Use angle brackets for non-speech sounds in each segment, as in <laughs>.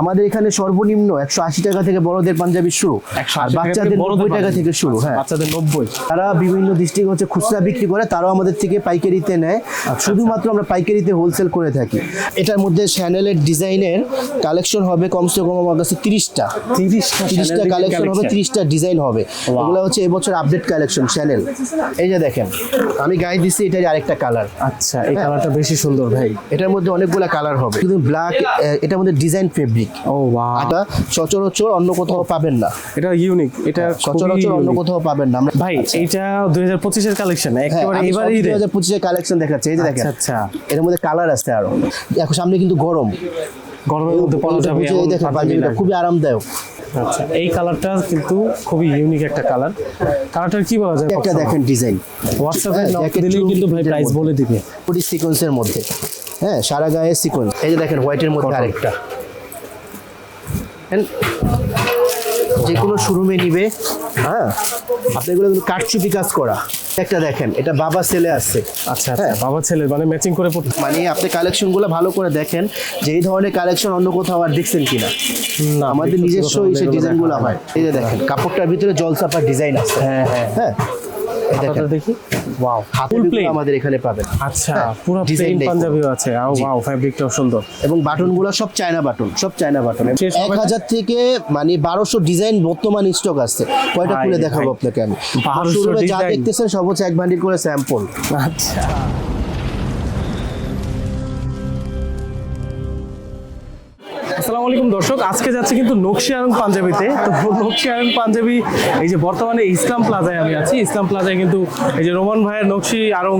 আমাদের এখানে সর্বনিম্ন একশো আশি টাকা থেকে বড়দের পাঞ্জাবি শুরু আর বাচ্চাদের নব্বই টাকা থেকে শুরু হ্যাঁ। বাচ্চাদের নব্বই। তারা বিভিন্ন ডিস্ট্রিক্ট হচ্ছে খুচরা বিক্রি করে তারাও আমাদের থেকে পাইকারিতে নেয়। শুধুমাত্র আমরা পাইকারিতে হোলসেল করে থাকি। এটার মধ্যে শ্যানেলের ডিজাইনের কালেকশন হবে কমসে কম আমার কাছে তিরিশটা। তিরিশটা তিরিশটা কালেকশন হবে তিরিশটা ডিজাইন হবে। এগুলো হচ্ছে এবছর আপডেট কালেকশন চ্যানেল এই যে দেখেন আমি গায়ে দিচ্ছি এটার আরেকটা কালার আচ্ছা এই কালারটা বেশি সুন্দর ভাই। এটার মধ্যে অনেকগুলো কালার হবে। কিন্তু ব্ল্যাক এটার মধ্যে ডিজাইন ফেব্রিক ও ওয়াও এটা সচরাচর অন্য কোথাও পাবেন না। এটা ইউনিক এটা সচরাচর অন্য কোথাও পাবেন না। আমরা ভাই দুই হাজার পঁচিশের কালেকশন হ্যাঁ, একেবারে এবার সব ঈদে 2025 এর কালেকশন দেখাচ্ছি এই যে দেখেন। আচ্ছা। আচ্ছা এর মধ্যে কালার আছে আরও। এখন সামনে কিন্তু গরম। গরমের মধ্যে পরা এটা যাবে এই দেখেন। খুবই আরামদায়ক। আচ্ছা এই কালারটা কিন্তু খুবই ইউনিক একটা কালার কালারটার কি বলা যায়? একটা দেখেন ডিজাইন হোয়াটসঅ্যাপে হ্যাঁ, নক চুল কিন্তু ভাই প্রাইস বলে দিবে। পুরি সিকোয়েন্সের মধ্যে। হ্যাঁ সারা গায়ে সিকোয়েন্স এই যে দেখেন হোয়াইটের মধ্যে আরেকটা। যে কোনো শোরুমে নিবে হ্যাঁ? আপনি এগুলো কিন্তু কাঠচুপি কাজ করা। একটা দেখেন এটা বাবা সেলে আসছে আচ্ছা হ্যাঁ? বাবা ছেলে মানে ম্যাচিং করে মানে আপনি কালেকশনগুলো ভালো করে দেখেন যে এই ধরনের কালেকশন অন্য কোথাও আর দেখছেন কিনা। না, আমাদের নিজস্ব সেই ডিজাইনগুলো হয়। এই যে দেখেন কাপড়টার ভিতরে জলসাপার ডিজাইন আছে। হ্যাঁ হ্যাঁ। হ্যাঁ? এই দেখেন দেখি। ওয়াও ফুল প্লেন আমাদের এখানে পাবেন। আচ্ছা হ্যাঁ, পুরো প্লেন পাঞ্জাবিও আছে। আও ওয়াও ফ্যাব্রিকটাও সুন্দর। এবং বাটনগুলো সব চায়না বাটন সব চায়না বাটন। শেষ এক হবে না? হাজার থেকে মানে বারোশো ডিজাইন বর্তমান স্টক আছে। কয়টা খুলে দেখাবো আপনাকে আমি? 1200 শোরুমে যা দেখতেছেন সব হচ্ছে এক বান্ডিল করে স্যাম্পল আচ্ছা। আসসালামু আলাইকুম দর্শক আজকে যাচ্ছি কিন্তু নকশি আরং পাঞ্জাবিতে। তো নকশি আরং পাঞ্জাবি এই যে বর্তমানে ইসলাম প্লাজায় আমি আছি। ইসলাম প্লাজায় কিন্তু এই যে রোমান ভাইয়ের নকশি আরং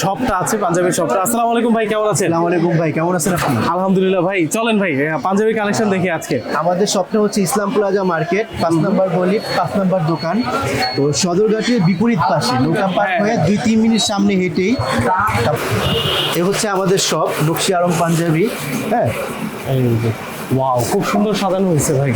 শপটা আছে পাঞ্জাবির শপটা আসসালামু আলাইকুম ভাই কেমন আছেন? আসসালামু আলাইকুম ভাই কেমন আছেন আপনি? আলহামদুলিল্লাহ ভাই চলেন ভাই পাঞ্জাবি কালেকশন দেখি আজকে। আমাদের স্বপ্ন হচ্ছে ইসলাম প্লাজা মার্কেট পাঁচ নাম্বার গলি পাঁচ নাম্বার দোকান। তো সদরঘাটের বিপরীত পাশে নৌকা পার হ্যাঁ, হয়ে দুই তিন মিনিট সামনে হেঁটেই এ হচ্ছে আমাদের শপ নকশি আরং পাঞ্জাবি। হ্যাঁ Hayırdır. ওয়াও খুব সুন্দর সাজানো হয়েছে ভাই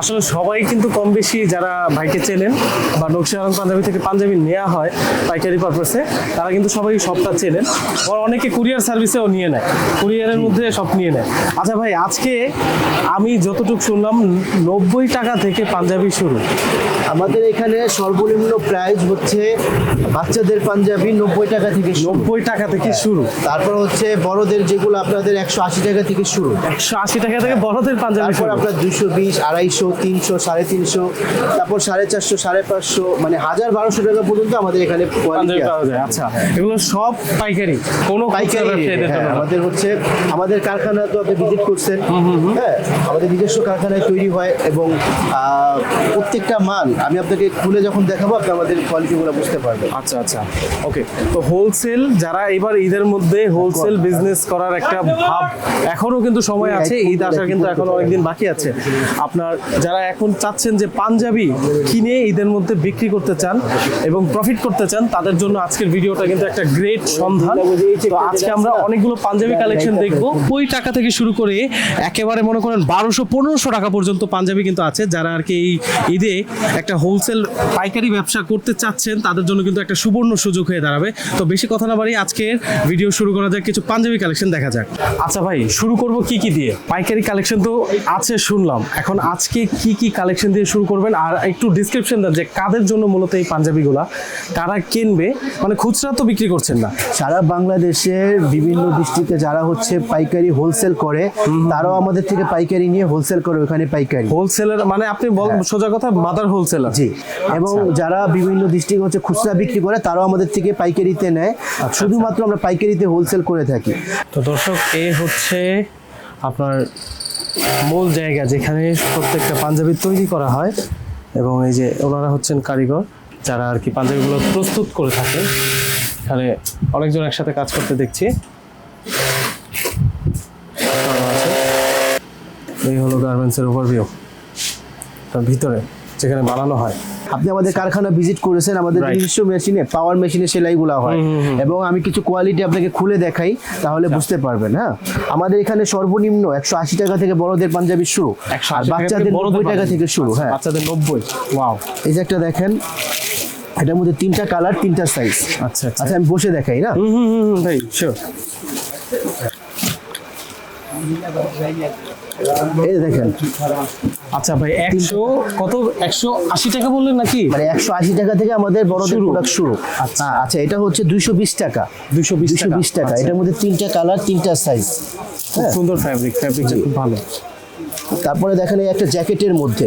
আসলে সবাই কিন্তু কম বেশি যারা ভাইকে চেনেন বা নকশি পাঞ্জাবি থেকে পাঞ্জাবি নেওয়া হয় পাইকারি পারপাসে তারা কিন্তু সবাই সবটা চেনেন। আবার অনেকে কুরিয়ার সার্ভিসেও নিয়ে নেয়। কুরিয়ারের মধ্যে সব নিয়ে নেয়। আচ্ছা ভাই আজকে আমি যতটুকু শুনলাম নব্বই টাকা থেকে পাঞ্জাবি শুরু। আমাদের এখানে সর্বনিম্ন প্রাইস হচ্ছে বাচ্চাদের পাঞ্জাবি নব্বই টাকা থেকে নব্বই টাকা থেকে শুরু। তারপর হচ্ছে বড়দের যেগুলো আপনাদের একশো আশি টাকা থেকে শুরু। একশো আশি টাকা থেকে বড়দের পাঞ্জাবি তারপর আপনার দুশো বিশ আড়াইশো তিনশো সাড়ে তিনশো তারপর সাড়ে চারশো সাড়ে পাঁচশো মানে হাজার বারোশো টাকা পর্যন্ত আমাদের এখানে পাঞ্জাবি কোয়ালিটি পাওয়া যায় আচ্ছা। এগুলো সব পাইকারি? কোনো পাইকারি হ্যাঁ, আমাদের হচ্ছে আমাদের কারখানা তো আপনি ভিজিট করছেন। হ্যাঁ আমাদের নিজস্ব কারখানায় তৈরি হয় এবং প্রত্যেকটা মাল আমি আপনাকে খুলে যখন দেখাবো আপনি আমাদের কোয়ালিটিগুলো বুঝতে পারবেন। আচ্ছা আচ্ছা। ওকে তো হোলসেল যারা এবার ঈদের মধ্যে হোলসেল বিজনেস করার একটা ভাব এখনও কিন্তু সময় আছে ঈদ আসার কিন্তু এখন অনেকদিন বাকি আছে। আপনার যারা এখন চাচ্ছেন যে পাঞ্জাবি কিনে ঈদের মধ্যে বিক্রি করতে চান এবং প্রফিট করতে চান, তাদের জন্য আজকের ভিডিওটা কিন্তু একটা গ্রেট সন্ধান। আজকে আমরা অনেকগুলো পাঞ্জাবি কালেকশন দেখব। ওই টাকা থেকে শুরু করে একেবারে মনে করেন বারোশো, পনেরোশো টাকা পর্যন্ত পাঞ্জাবি কিন্তু আছে। যারা আর কি এই ঈদে একটা হোলসেল পাইকারি ব্যবসা করতে চাচ্ছেন, তাদের জন্য কিন্তু একটা সুবর্ণ সুযোগ হয়ে দাঁড়াবে। তো বেশি কথা না বাড়ি আজকের ভিডিও শুরু করা যাক, কিছু পাঞ্জাবি কালেকশন দেখা যাক। আচ্ছা ভাই, শুরু করব কি কি দিয়ে? পাইকারি কালেকশন তো আছে শুনলাম। এখন আজকে কি কি কালেকশন দিয়ে শুরু করবেন? আর একটু ডিসক্রিপশন দেন যে কাদের জন্য মূলত এই পাঞ্জাবিগুলা কারা কিনবে। মানে খুচরা তো বিক্রি করছেন না। সারা বাংলাদেশের বিভিন্ন ডিস্ট্রিক্টে যারা হচ্ছে পাইকারি হোলসেল করে তারাও আমাদের থেকে পাইকারি নিয়ে হোলসেল করে ওখানে পাইকারি। হোলসেলার মানে আপনি বল সোজা কথা মাদার হোলসেলার জি। এবং যারা বিভিন্ন ডিস্ট্রিক্ট হচ্ছে খুচরা বিক্রি করে তারাও আমাদের থেকে পাইকারিতে নেয়। শুধুমাত্র আমরা পাইকারিতে হোলসেল করে থাকি। তো দর্শক এ হচ্ছে আপনার মূল জায়গা যেখানে প্রত্যেকটা পাঞ্জাবি তৈরি করা হয় এবং এই যে ওনারা হচ্ছেন কারিগর, যারা আর কি পাঞ্জাবিগুলো প্রস্তুত করে থাকে এখানে অনেকজন একসাথে কাজ করতে দেখছি। এই হলো গার্মেন্টসের ওভারভিউ তার ভিতরে। যেখানে বানানো হয়। আপনি আমাদের কারখানা ভিজিট করেছেন আমাদের নিজস্ব মেশিনে পাওয়ার মেশিনে সেলাইগুলো হয়। এবং আমি কিছু কোয়ালিটি আপনাকে খুলে দেখাই তাহলে বুঝতে পারবেন হ্যাঁ? আমাদের এখানে সর্বনিম্ন একশো আশি টাকা থেকে বড়দের পাঞ্জাবি শুরু আর বাচ্চাদের নব্বই টাকা থেকে শুরু হ্যাঁ। বাচ্চাদের নব্বই ওয়াও এই যে একটা দেখেন এটার মধ্যে তিনটা কালার তিনটা সাইজ আচ্ছা আচ্ছা। আচ্ছা আমি বসে দেখাই না? হুম হুম হুম হুম, ভাই শিওর এই দেখেন। আচ্ছা ভাই একশো কত? একশো আশি টাকা বললেন নাকি? মানে একশো আশি টাকা থেকে আমাদের বড়দের। প্রোডাক্ট শুরু। আচ্ছা। হ্যাঁ, আচ্ছা এটা হচ্ছে দুইশো বিশ টাকা। দুইশো বিশ টাকা। আচ্ছা। এটার মধ্যে তিনটা কালার তিনটা সাইজ খুব সুন্দর ফ্যাব্রিক ফ্যাব্রিকটা খুব ভালো। তারপরে দেখেন এই একটা জ্যাকেটের মধ্যে।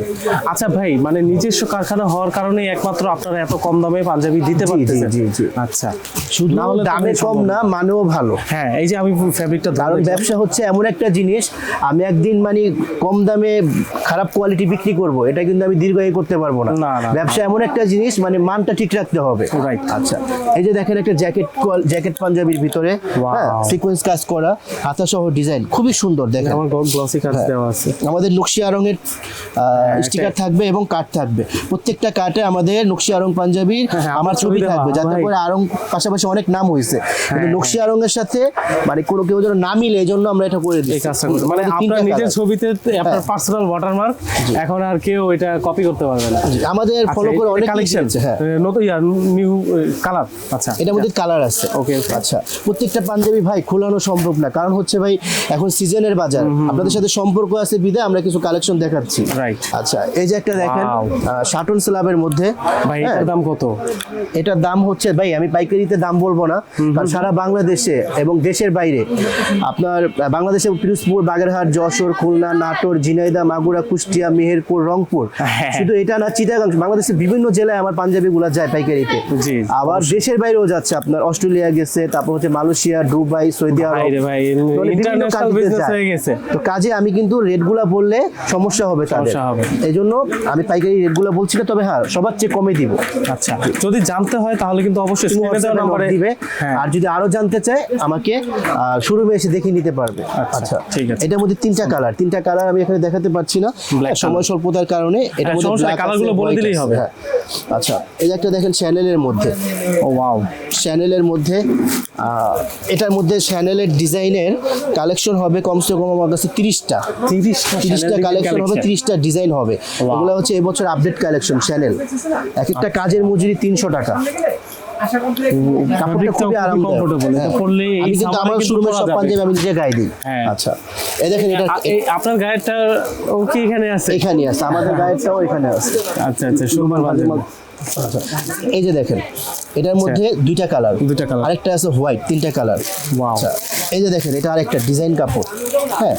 আচ্ছা ভাই মানে নিজস্ব কারখানা হওয়ার কারণে একমাত্র আপনারা এত কম দামে পাঞ্জাবি দিতে পারতেছেন। জি, জি। আচ্ছা। শুধু দামে কম না মানেও ভালো। হ্যাঁ এই যে আমি ফ্যাব্রিকটা কারণ ব্যবসা হচ্ছে এমন একটা জিনিস আমি একদিন মানে কম দামে খারাপ কোয়ালিটি বিক্রি করব এটা কিন্তু আমি দীর্ঘায়ী করতে পারব না। ব্যবসা এমন একটা জিনিস মানে মানটা ঠিক রাখতে হবে। রাইট আচ্ছা। এই যে দেখেন একটা জ্যাকেট জ্যাকেট পাঞ্জাবির ভিতরে Wow. হ্যাঁ সিকোয়েন্স কাজ করা হাতা সহ ডিজাইন খুবই সুন্দর দেখেন। আমার গ্লসি কাজ হ্যাঁ। দেওয়া আছে। আমাদের নকশিয়া রঙের স্টিকার থাকবে এবং কার্ড থাকবে। প্রত্যেকটা কার্ডে আমাদের নকশিয়া রং পাঞ্জাবির হ্যাঁ, হ্যাঁ, আমার ছবি থাকবে যাতে করে আরং পাশাপাশি অনেক নাম হয়েছে। কিন্তু হ্যাঁ, নকশিয়া রঙের সাথে মানে কোনো কেউ যেন না মিলে এই জন্য আমরা এটা করে দিই মানে আপনার নিজের ছবিতে আপনার হ্যাঁ। পার্সোনাল ওয়াটারমার্ক এখন আর কেউ এটা কপি করতে পারবে না। আমাদের ফলো করে অনেক কালেকশন কালেকশন হ্যাঁ। নতুন ইয়ার নিউ কালার আচ্ছা। এটার মধ্যে কালার আছে। okay. আচ্ছা প্রত্যেকটা পাঞ্জাবি ভাই খোলানো সম্ভব না। কারণ হচ্ছে ভাই এখন সিজনের বাজার। আপনাদের সাথে সম্পর্ক আছে বিদে আমরা কিছু কালেকশন দেখাচ্ছি। Right. আচ্ছা এই যে একটা দেখেন শাটন স্ল্যাবের মধ্যে ভাই হ্যাঁ, এটার দাম কত? এটার দাম হচ্ছে ভাই আমি পাইকারিতে দাম বলব না কারণ সারা বাংলাদেশে এবং দেশের বাইরে আপনার বাংলাদেশে পিরোজপুর বাগেরহাট যশোর খুলনা নাটোর ঝিনাইদহ মাগুরা কুষ্টিয়া মেহেরপুর রংপুর। হ্যাঁ। শুধু এটা না চিটাগাং বাংলাদেশের বিভিন্ন জেলায় আমার পাঞ্জাবিগুলো যায় পাইকারিতে। আবার দেশের বাইরেও যাচ্ছে আপনার অস্ট্রেলিয়া গেছে তারপর হচ্ছে মালয়েশিয়া দুবাই সৌদি আরব হয়ে তো কাজে আমি কিন্তু রেটগুলা বললে সমস্যা হবে তাদের। এই জন্য আমি পাইকারি রেটগুলো বলছি না তবে হ্যাঁ সবার চেয়ে কমে দিব। আচ্ছা যদি জানতে হয় তাহলে কিন্তু অবশ্যই নম্বরে দিবে হ্যাঁ। আর যদি আরও জানতে চায় আমাকে শোরুমে এসে দেখে নিতে পারবে। আচ্ছা, ঠিক আছে। এটার মধ্যে তিনটা কালার। তিনটা কালার আমি এখানে দেখাতে পারছি না। সময় স্বল্পতার কারণে এটার হ্যাঁ, মধ্যে সমস্যা নেই, black colour আছে, গুলো বলে দিলেই হবে। হ্যাঁ। আচ্ছা এই একটা দেখেন চ্যানেলের মধ্যে। ও ওয়াও শ্যানেলের মধ্যে এটার মধ্যে শ্যানেলের ডিজাইনের কালেকশন হবে কমসে কম আমার কাছে তিরিশটা। তিরিশটা তিরিশটা কালেকশন হবে তিরিশটা ডিজাইন হবে। ওগুলো এগুলো হচ্ছে এবছর আপডেট কালেকশন শ্যানেল এক একটা কাজের মজুরি তিনশো টাকা। কাপড়টা খুবই খুবই আরামদায়ক। এটা। পরলে এই আমি কিন্তু আমার শোরুমের সব পাঞ্জাবি আমি নিজে গায়ে দিই। হ্যাঁ। আচ্ছা এই দেখেন এটা আপনার গায়েরটা ও কি এখানে আছে? এখানে আছে আমাদের গায়েরটাও এখানে আছে। আচ্ছা আচ্ছা সুন্দর পাঞ্জাবি। আচ্ছা, এই যে দেখেন এটার মধ্যে দুইটা কালার। দুইটা colour। আরেকটা আছে হোয়াইট তিনটা কালার। আচ্ছা এই যে দেখেন এটা আরেকটা ডিজাইন কাপড়। হ্যাঁ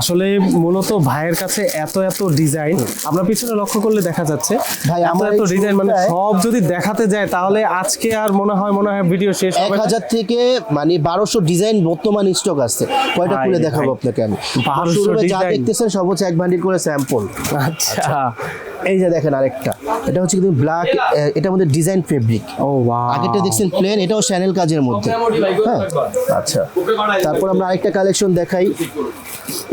আসলে মূলত ভাইয়ের কাছে এত এত ডিজাইন আমরা পিছনে লক্ষ্য করলে দেখা যাচ্ছে ভাই, আমরা এত ডিজাইন মানে সব যদি দেখাতে যায় তাহলে আজকে আর মনে হয় মনে হয় ভিডিও শেষ হবে না। হাজার থেকে মানে 1200 ডিজাইন বর্তমান স্টক আছে। কয়টা খুলে দেখাবো আপনাকে আমি? 1200 ডিজাইন যা। দেখতেছেন সব হচ্ছে এক বান্ডিল করে স্যাম্পল আচ্ছা। এই যে দেখেন আরেকটা। এটা হচ্ছে কিন্তু ব্ল্যাক এটার মধ্যে ডিজাইন ফেব্রিক ও আগেরটা দেখছেন প্লেন এটাও চ্যানেল কাজের মধ্যে। হ্যাঁ আচ্ছা। তারপর আমরা আরেকটা কালেকশন দেখাই।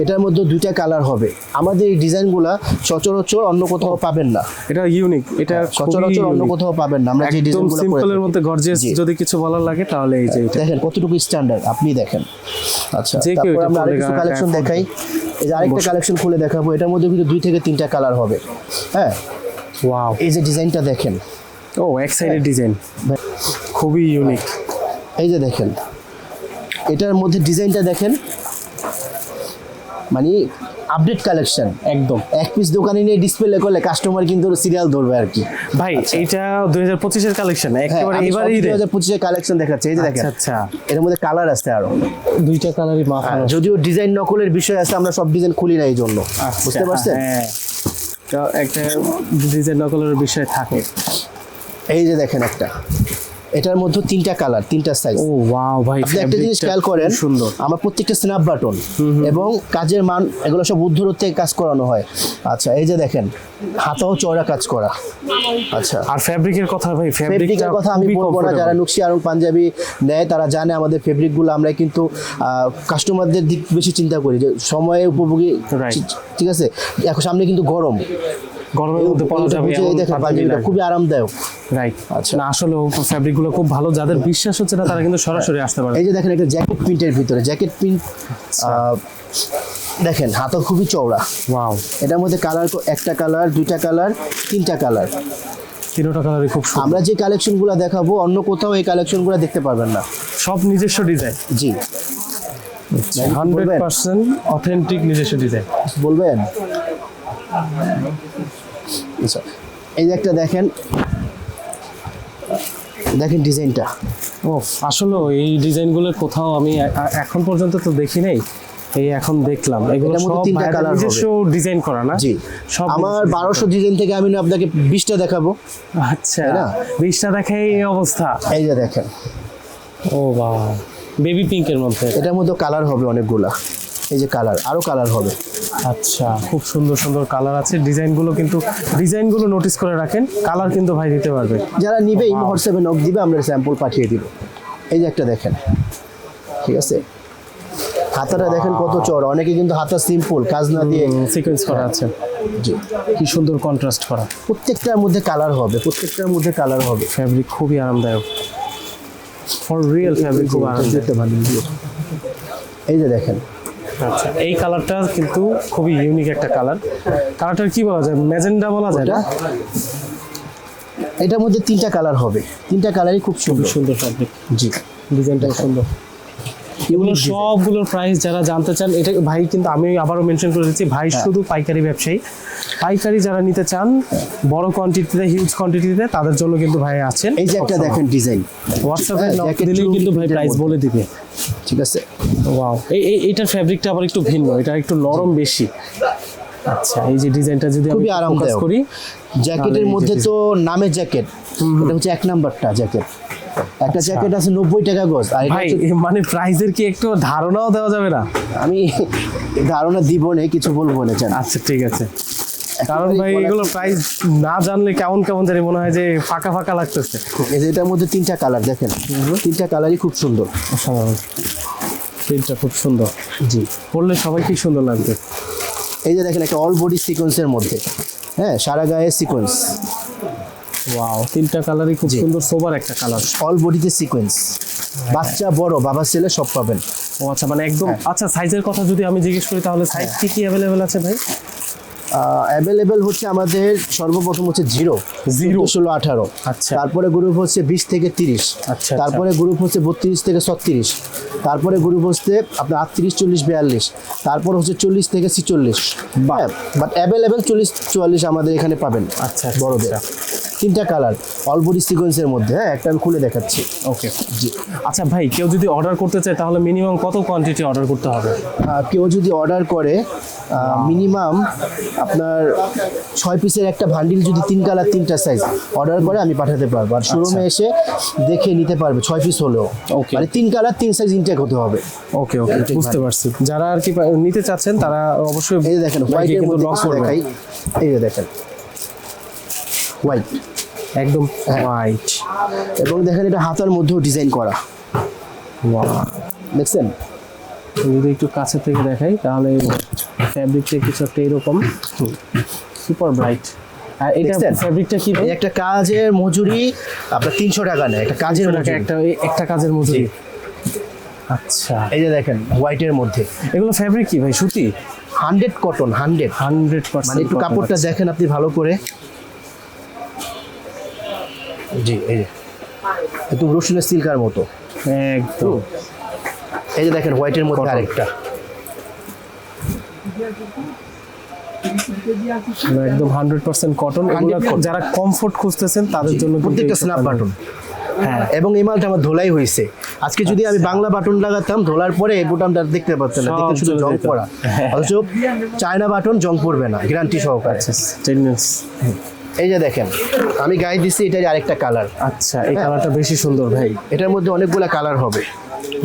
এটার মধ্যে দুইটা কালার হবে। আমাদের এই ডিজাইনগুলা সচরাচর অন্য কোথাও পাবেন না। এটা ইউনিক এটা সচরাচর অন্য কোথাও পাবেন না। আমরা যে ডিজাইনগুলো করে সিম্পলের মধ্যে গর্জিয়াস। যদি কিছু বলার লাগে তাহলে এই যে এটা। দেখেন কতটুকু স্ট্যান্ডার্ড আপনি দেখেন। আচ্ছা তারপর আমরা আরেকটা কালেকশন দেখাই। এই যে আরেকটা কালেকশন খুলে দেখাবো। এটার মধ্যে কিন্তু দুই থেকে তিনটা কালার হবে। হ্যাঁ ওয়াও এই যে ডিজাইনটা দেখেন। ও এক সাইডের ডিজাইন। খুবই ইউনিক এই যে দেখেন এটার মধ্যে ডিজাইনটা দেখেন। মানে আপডেট কালেকশন একদম। এক পিস দোকানে নিয়ে ডিসপ্লে করলে কাস্টমার কিন্তু সিরিয়াল ধরবে আর কি। ভাই এইটা দুই হাজার পঁচিশের কালেকশন হ্যাঁ একেবারে আমি এবারে দুই হাজার পঁচিশের কালেকশন দেখাচ্ছি। এই যে দেখেন আচ্ছা আচ্ছা। এর মধ্যে কালার আছে আরও। দুইটা কালারই মাথানো যদিও ডিজাইন নকলের বিষয় আছে আমরা সব ডিজাইন খুলি না এই জন্য আচ্ছা, বুঝতে পারছেন? হ্যাঁ। একটা ডিজাইন নকলের বিষয় থাকে। এই যে দেখেন একটা। এটার মধ্যে তিনটা কালার তিনটা সাইজ ও ওয়াও ভাই আপনি একটা জিনিস খেয়াল করেন সুন্দর। আমার প্রত্যেকটা স্ন্যাপ বাটন এবং কাজের মান এগুলো সব উদ্ধরত থেকে কাজ করানো হয়। আচ্ছা এই যে দেখেন হাতাও চওড়া কাজ করা। আচ্ছা। আর ফ্যাব্রিকের কথা ভাই ফ্যাব্রিকটা ফেব্রিকের কথা আমি বলব না যারা নুকসি আরং পাঞ্জাবি নেয় তারা জানে আমাদের ফেব্রিকগুলো আমরা কিন্তু কাস্টমারদের দিক বেশি চিন্তা করি যে সময়ে উপভোগী. ঠিক আছে? এখন সামনে কিন্তু গরম। গরমের মধ্যে পরা এইটা যাবে দেখেন খুবই আরামদায়ক। রাইট আচ্ছা। না আসলে ফ্যাব্রিকগুলো খুব ভালো। যাদের বিশ্বাস হচ্ছে না তারা কিন্তু সরাসরি আসতে পারে এই যে দেখেন একটা জ্যাকেট প্রিন্টের ভিতরে। জ্যাকেট প্রিন্ট দেখেন হাতও খুবই চওড়া। ওয়াও এটার মধ্যে কালার একটা কালার দুইটা কালার তিনটা কালার তিনটা কালারই খুব সুন্দর। আমরা যে কালেকশনগুলো দেখাবো অন্য কোথাও এই কালেকশনগুলো দেখতে পারবেন না। সব নিজস্ব ডিজাইন জি। হান্ড্রেড? পার্সেন্ট অথেন্টিক নিজস্ব ডিজাইন বলবেন? আচ্ছা এই যে একটা দেখেন দেখেন ডিজাইনটা। ও আসলে এই ডিজাইনগুলো কোথাও আমি এখন পর্যন্ত তো দেখি নাই এই এখন দেখলাম। এগুলো সব তিনটা হবে। নিজস্ব ডিজাইন করা না? জি। সব আমার নিজস্ব বারোশো ডিজাইন থেকে আমি আপনাকে বিশটা দেখাবো। আচ্ছা না? বিশটা দেখে এই অবস্থা। এই যে দেখেন। ও বা বেবি পিঙ্কের মধ্যে। এটার মধ্যে কালার হবে অনেকগুলা। এই যে কালার আরও কালার হবে। আচ্ছা খুব সুন্দর সুন্দর কালার আছে। ডিজাইনগুলো কিন্তু ডিজাইনগুলো নোটিস করে রাখেন কালার কিন্তু ভাই দিতে পারবে। যারা নিবে এই হোয়াটসঅ্যাপে নক দিবে আমরা স্যাম্পল পাঠিয়ে দিব। এই যে একটা দেখেন। ঠিক আছে? হাতাটা দেখেন কত চড় অনেকে কিন্তু হাতা সিম্পল কাজ না দিয়ে সিকোয়েন্স করা আছে। জি। কি সুন্দর কন্ট্রাস্ট করা। প্রত্যেকটার মধ্যে কালার হবে প্রত্যেকটার মধ্যে কালার হবে। ফ্যাব্রিক খুবই আরামদায়ক। ফর রিয়েল ফ্যাব্রিক খুব আরামদায়ক। এই যে দেখেন। আচ্ছা এই কালারটা কিন্তু খুবই ইউনিক একটা কালার। কালারটার কি বলা যায়? ম্যাজেন্ডা বলা যায় না? এটার মধ্যে তিনটা কালার হবে। তিনটা কালারই খুব সুন্দর। সুন্দর ফ্যাব্রিক জি ডিজাইনটা সুন্দর। এগুলো সবগুলোর প্রাইস যারা জানতে চান এটা ভাই কিন্তু আমি আবারও মেনশন করে দিচ্ছি ভাই শুধু পাইকারি ব্যবসায়ী। পাইকারি যারা নিতে চান বড় কোয়ান্টিটিতে হিউজ কোয়ান্টিটিতে তাদের জন্য কিন্তু ভাই আছেন এই যে একটা দেখেন ডিজাইন হোয়াটসঅ্যাপে হ্যাঁ, নক দিলেই কিন্তু ভাই প্রাইস বলে দিবে। ঠিক আছে। ওয়াও এই এই এইটার ফ্যাব্রিকটা আবার একটু ভিন্ন এটা একটু নরম বেশি। আচ্ছা এই যে ডিজাইনটা যদি আমি খুবই আরামদায়ক। করি জ্যাকেটের মধ্যে তো নামের জ্যাকেট এটা হচ্ছে এক নাম্বারটা জ্যাকেট একটা জ্যাকেট আছে নব্বই টাকা গজ আর এটা মানে প্রাইজের কি একটু ধারণাও দেওয়া যাবে না? আমি ধারণা দিব না কিছু বলব না আচ্ছা ঠিক আছে। কারণ ভাই এগুলো প্রাইস না জানলে কেমন কেমন জানি মনে হয় যে ফাঁকা ফাঁকা লাগতেছে। এই যে এটার মধ্যে তিনটা কালার দেখেন। তিনটা কালারই খুব সুন্দর। প্রিন্টটা খুব সুন্দর। জি। পড়লে সবাই কি সুন্দর লাগবে? এই যে দেখেন একটা অল বডি সিকোয়েন্সের মধ্যে। হ্যাঁ সারা গায়ে সিকোয়েন্স ওয়াও তিনটা কালারই খুব সুন্দর সোবার একটা কালার অল বডিতে সিকোয়েন্স বাচ্চা বড় বাবা ছেলে সব পাবেন। ও আচ্ছা মানে একদম আচ্ছা সাইজের কথা যদি আমি জিজ্ঞেস করি তাহলে সাইজ কি কি অ্যাভেলেবেল আছে ভাই? অ্যাভেলেবেল হচ্ছে আমাদের সর্বপ্রথম হচ্ছে জিরো জিরো। ষোলো আঠারো। আচ্ছা। তারপরে গ্রুপ হচ্ছে বিশ থেকে তিরিশ। আচ্ছা। তারপরে গ্রুপ হচ্ছে বত্রিশ থেকে ছত্রিশ। তারপরে গ্রুপ হচ্ছে আপনার আটত্রিশ চল্লিশ বিয়াল্লিশ। তারপর হচ্ছে চল্লিশ থেকে ছিচল্লিশ। বাট অ্যাভেলেবেল চল্লিশ চুয়াল্লিশ আমাদের এখানে পাবেন আচ্ছা বড়দের। আচ্ছা। তিনটা কালার অলবডি সিকোয়েন্সের মধ্যে হ্যাঁ একটা আমি খুলে দেখাচ্ছি। ওকে জি। আচ্ছা ভাই কেউ যদি অর্ডার করতে চায় তাহলে মিনিমাম কত কোয়ান্টিটি অর্ডার করতে হবে? কেউ যদি অর্ডার করে মিনিমাম আপনার ছয় পিসের একটা ভান্ডিল যদি তিন কালার তিনটা সাইজ অর্ডার করে আমি পাঠাতে পারব। আর শোরুমে এসে দেখে নিতে পারবে ছয় পিস হলেও। ওকে মানে তিন কালার তিন সাইজ ইনটেক হতে হবে। ওকে ওকে বুঝতে পারছি। যারা আর কি নিতে চাচ্ছেন তারা অবশ্যই এই দেখেন হোয়াইটের মধ্যে দেখাই। এই দেখেন হোয়াইট একদম হ্যাঁ। হোয়াইট এবং দেখেন এটা হাতার মধ্যেও ডিজাইন করা। দেখছেন? যদি একটু কাছে থেকে দেখাই তাহলে ফ্যাব্রিকটা কিছু একটা এরকম। সুপার ব্রাইট আর এটা? ফ্যাব্রিকটা কি একটা কাজের মজুরি আপনার তিনশো টাকা নেয় একটা কাজের মজুরি। একটা একটা কাজের মজুরি। আচ্ছা। এই যে দেখেন হোয়াইটের মধ্যে। এগুলো ফ্যাব্রিক কি ভাই? সুতি? হান্ড্রেড কটন হান্ড্রেড হান্ড্রেড মানে একটু কাপড়টা দেখেন আপনি ভালো করে। জি এই যে। একটু রসুনের সিল্কার মতো। একদম। এই যে দেখেন হোয়াইটের মধ্যে আরেকটা। একদম হান্ড্রেড পার্সেন্ট কটন যারা কমফোর্ট খুঁজতেছেন তাদের জন্য প্রত্যেকটা স্ন্যাপ বাটন হ্যাঁ। এবং এই মালটা আমার ধোলাই হয়েছে। আজকে যদি আমি বাংলা বাটন লাগাতাম ধোলার পরে এই বোটামটা দেখতে পারতেন না। দেখতে শুধু জং পড়া। অথচ চায়না বাটন জং পড়বে না গ্যারান্টি সহকারে। টেনিস এই যে দেখেন আমি গায়ে দিচ্ছি এটার আরেকটা কালার আচ্ছা এই কালারটা বেশি সুন্দর ভাই। এটার মধ্যে অনেকগুলা কালার হবে।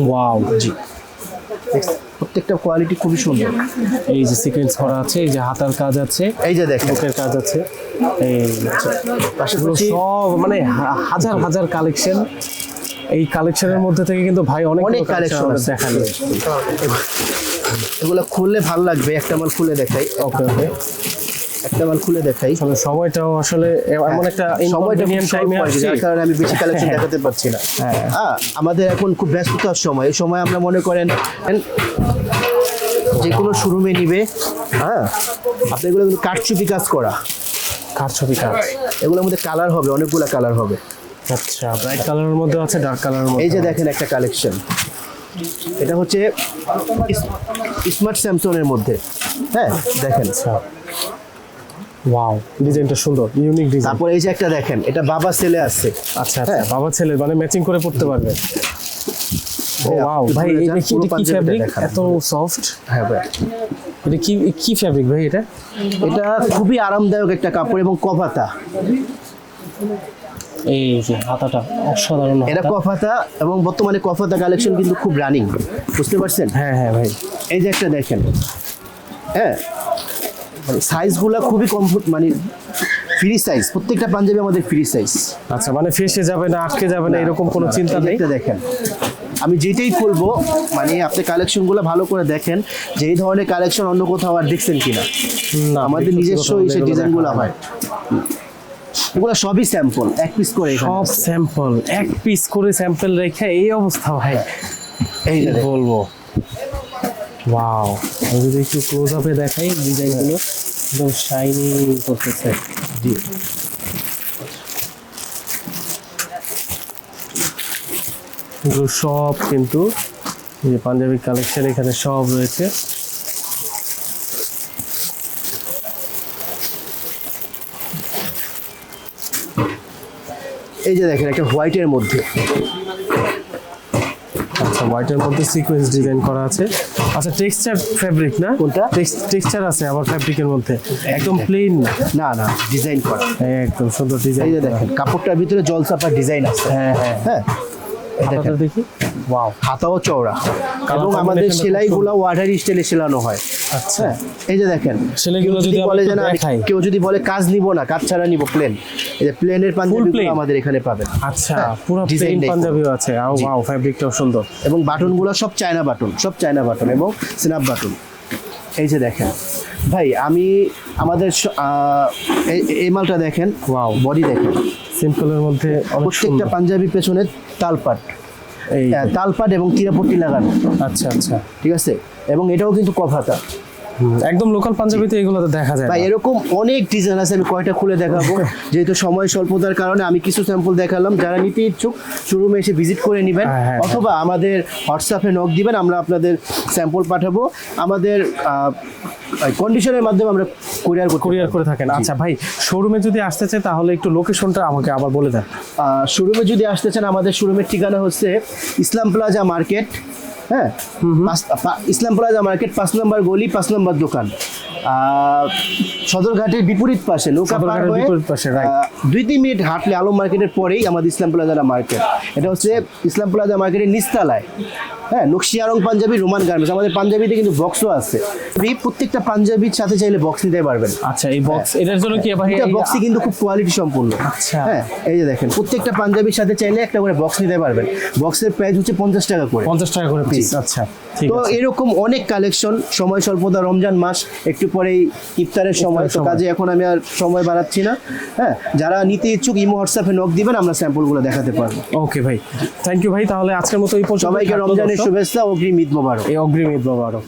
ওয়াও জি। প্রত্যেকটা কোয়ালিটি খুবই সুন্দর। এই যে সিকোয়েন্স করা আছে এই যে হাতার কাজ আছে এই যে দেখেন। বুকের কাজ আছে এই সব মানে হাজার হাজার কালেকশন এই কালেকশনের মধ্যে থেকে কিন্তু ভাই অনেক অনেক কালেকশন দেখাল এগুলো খুললে ভালো লাগবে একটা মাল খুলে দেখাই। ওকে ওকে একটা মাল খুলে দেখাই। সময়টাও আসলে এমন একটা সময়টা টাইমে আসছে। কারণে আমি বেশি কালেকশন দেখাতে পারছি না। হ্যাঁ। আমাদের এখন খুব ব্যস্ততার সময়। এই সময় আমরা মনে করেন যে কোনো শোরুমে নিবে হ্যাঁ আপনি এগুলো কিন্তু কাঠচুপি কাজ করা। ছবি কাজ। এগুলোর মধ্যে কালার হবে অনেকগুলো কালার হবে। আচ্ছা ব্রাইট কালারের মধ্যে আছে ডার্ক কালারের মধ্যে এই যে দেখেন একটা কালেকশন এটা হচ্ছে স্মার্ট স্যামসংয়ের মধ্যে। হ্যাঁ দেখেন। ওয়াও ডিজাইনটা সুন্দর ইউনিক ডিজাইন তারপর এই যে একটা দেখেন এটা বাবা ছেলে আছে। আচ্ছা আচ্ছা বাবা ছেলে মানে ম্যাচিং করে পড়তে পারবে। ওয়াও ভাই এটা কি কি ফ্যাব্রিক এত সফট হ্যাঁ ভাই। এটা কি কি ফ্যাব্রিক ভাই এটা? এটা খুবই আরামদায়ক একটা কাপড় এবং কফাতা। এই যে হাতাটা অসাধারণ এটা কফাতা এবং বর্তমানে কফাতা কালেকশন কিন্তু খুব রানিং বুঝতে পারছেন? হ্যাঁ হ্যাঁ ভাই। এই যে একটা দেখেন। হ্যাঁ মানে সাইজগুলো খুবই কমফোর্ট মানে ফ্রি সাইজ প্রত্যেকটা পাঞ্জাবি আমাদের ফ্রি সাইজ আচ্ছা মানে ফেসে যাবে না আটকে যাবে না এরকম কোনো চিন্তা নেই? দেখেন। আমি যেটাই খুলবো মানে আপনি কালেকশনগুলো ভালো করে দেখেন যে এই ধরনের কালেকশন অন্য কোথাও আর দেখছেন কিনা। আমাদের নিজস্ব সেই ডিজাইনগুলো হয়। এগুলো সবই স্যাম্পল এক পিস করে সব স্যাম্পল এক পিস করে স্যাম্পল রেখে এই অবস্থা ভাই। এই বলব? ওয়াও আমি যদি একটু ক্লোজ আপে দেখাই ডিজাইনগুলো একদম শাইনি করতেছে। জি। এগুলো সব কিন্তু যে পাঞ্জাবি কালেকশন এখানে সব রয়েছে। এই যে দেখেন একটা হোয়াইটের মধ্যে। আচ্ছা হোয়াইটের মধ্যে সিকোয়েন্স ডিজাইন করা আছে। আচ্ছা টেক্সচার ফেব্রিক না? কোনটা? টেক্সচার আছে আবার ফেব্রিকের মধ্যে। একদম প্লেন না? না না ডিজাইন করা। একদম সুন্দর ডিজাইন দেখেন কাপড়টার ভিতরে জলসাপার ডিজাইন আছে। হ্যাঁ হ্যাঁ। হ্যাঁ। দেখেন। দেখি। ওয়াও হাতাও চওড়া। এবং আমাদের সেলাইগুলো ওয়াটার স্টাইলে সেলানো হয়। আচ্ছা। হ্যাঁ এই যে দেখেন কেউ যদি বলে যে না। কেউ যদি বলে কাজ নিব না কাজ ছাড়া নিব প্লেন এই যে প্লেনের plain? আমাদের এখানে পাবেন। আচ্ছা হ্যাঁ, পুরো প্লেন। পাঞ্জাবিও আছে। আও ওয়াও ফ্যাব্রিকটাও সুন্দর। এবং বাটনগুলো সব চায়না বাটন সব চায়না বাটন এবং স্ন্যাপ বাটন। এই যে দেখেন ভাই আমি আমাদের এই- মালটা দেখেন Wow. বডি দেখেন। সিম্পলের মধ্যে প্রত্যেকটা পাঞ্জাবি পেছনে তালপাট। এই হ্যাঁ, তালপাট এবং কিরাপট্টি লাগানো। আচ্ছা আচ্ছা। ঠিক আছে? এবং এটাও কিন্তু কফাতা হুম, একদম লোকাল পাঞ্জাবিতে এগুলোতে দেখা যায় ভাই। এরকম অনেক ডিজাইন আছে আমি কয়টা খুলে দেখাবো। <laughs> যেহেতু সময় স্বল্পতার কারণে আমি কিছু স্যাম্পল দেখালাম। যারা নিতে ইচ্ছুক শোরুমে এসে ভিজিট করে নেবেন। হ্যাঁ, হ্যাঁ, অথবা আমাদের হোয়াটসঅ্যাপে নক দিবেন আমরা আপনাদের স্যাম্পল পাঠাবো। আমাদের কন্ডিশনের মাধ্যমে আমরা কুরিয়ার কুরিয়ার করে থাকেন। আচ্ছা। ভাই শোরুমে যদি আসতে চাই তাহলে একটু লোকেশনটা আমাকে আবার বলে দেন। শোরুমে যদি আসতে চান আমাদের শোরুমের ঠিকানা হচ্ছে ইসলাম প্লাজা মার্কেট হ্যাঁ? ইসলাম প্লাজা মার্কেট পাঁচ নম্বর গলি পাঁচ নম্বর দোকান। সদরঘাটের বিপরীত পাশে নৌকা পার হয়ে বিপরীত পাশে, দুই তিন মিনিট হাঁটলে আলম মার্কেটের পরেই আমাদের ইসলাম প্লাজা মার্কেট। এটা হচ্ছে ইসলাম প্লাজা মার্কেটের নিস্তালায় হ্যাঁ নকশিয়ারং পাঞ্জাবি রোমান গার্মেন্টস। আমাদের পাঞ্জাবিতে কিন্তু বক্সও আছে। এই প্রত্যেকটা পাঞ্জাবির সাথে চাইলে বক্স নিতে পারবেন। আচ্ছা এই বক্স এটার জন্য কি ভাই এটা বক্সই কিন্তু খুব কোয়ালিটি সম্পূর্ণ। আচ্ছা। হ্যাঁ এই যে দেখেন প্রত্যেকটা পাঞ্জাবির সাথে চাইলে একটা করে বক্স নিতে পারবেন। বক্সের প্রাইস হচ্ছে পঞ্চাশ টাকা করে। পঞ্চাশ টাকা করে পিস আচ্ছা ঠিক তো এরকম অনেক কালেকশন সময় স্বল্পতা রমজান মাস একটু পরেই ইফতারের সময়। তো কাজে এখন আমি আর সময় বাড়াচ্ছি না। হ্যাঁ যারা নিতে ইচ্ছুক ইমো হোয়াটসঅ্যাপে নক দিবেন আমরা স্যাম্পলগুলো দেখাতে পারব। ওকে ভাই। থ্যাংক ইউ ভাই। তাহলে আজকের মতো এই পর্যন্ত সবাইকে রমজানের। শুভেচ্ছা অগ্রিম ঈদ মোবারক এই অগ্রিম ঈদ মোবারক